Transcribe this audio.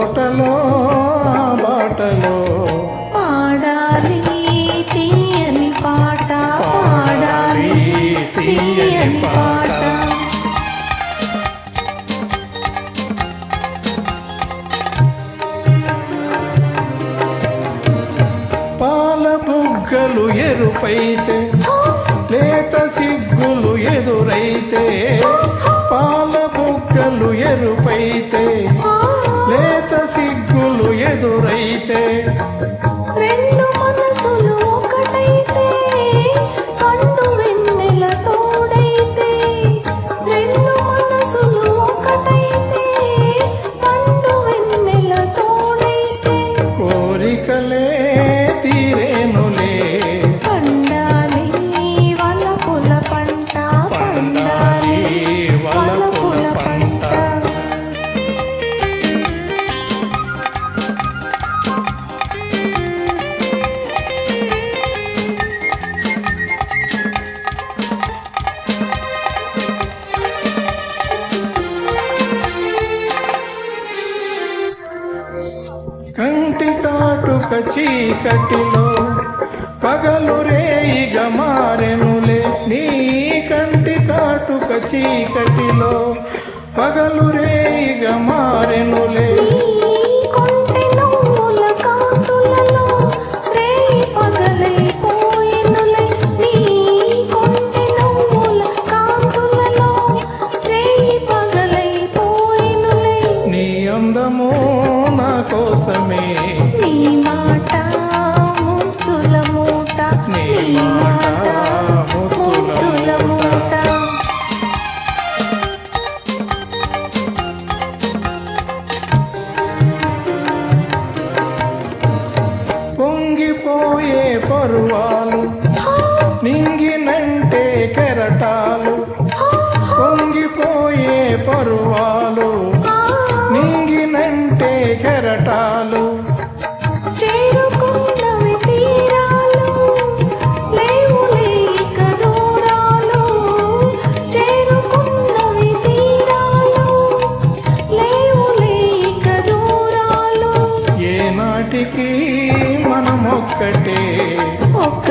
తోటలో ఆ బాటలో. పాడాలి తీయని పాట పాడాలి తీయని పాట. పాల బుగ్గలు ఎరుపైతే కాటుక చీకటిలో పగలు రేయిగా మారెనులే. నీ కంటి కాటుక చీకటిలో పగలు రేయిగా మారెనులే. అందము కోసమే నీ మాట ముద్దుల మూట నీ నీ మాట మాట ముద్దుల ముద్దుల మూట పొంగిపోయే పరువాలు ఒక్కటే ఒక్క